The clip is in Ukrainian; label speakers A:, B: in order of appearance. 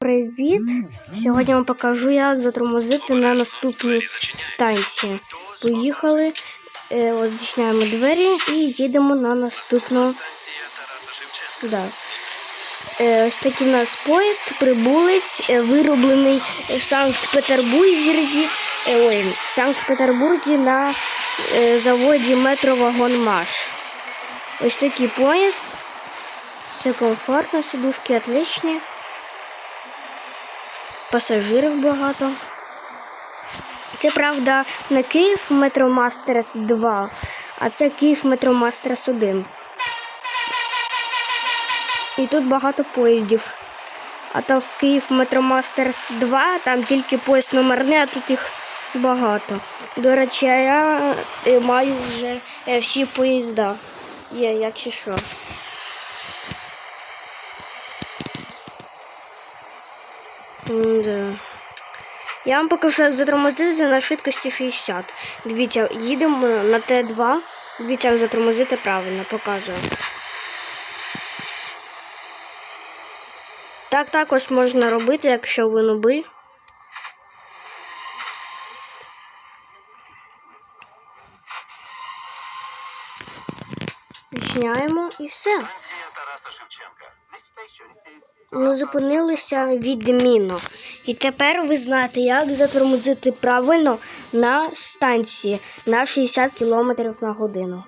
A: Привіт! Сьогодні вам покажу, як затормозити на наступній станції. Поїхали, е, відчиняємо двері і їдемо на наступну. Да. Е, ось такий у нас поїзд прибулець, е, вироблений в Санкт-Петербурзі, ой, в Санкт-Петербурзі на заводі Метровагонмаш. Ось такий поїзд. Все комфортно, сидушки отличні. Пасажирів багато. Це правда не Київ Метромастерс 2, а це Київ Метромастерс 1. І тут багато поїздів. А то в Київ Метромастерс 2 там тільки поїзд номерний, а тут їх багато. До речі, я е, маю вже е, всі поїзда. Є, якщо що. Да. Я вам покажу, як затормозити на швидкості 60. Дивіться, їдемо на Т2. Дивіться, як затормозити правильно, показую. Так також можна робити, якщо ви нуби. Відчиняємо і все. Ми зупинилися відмінно. І тепер ви знаєте, як затормозити правильно на станції на 60 км на годину.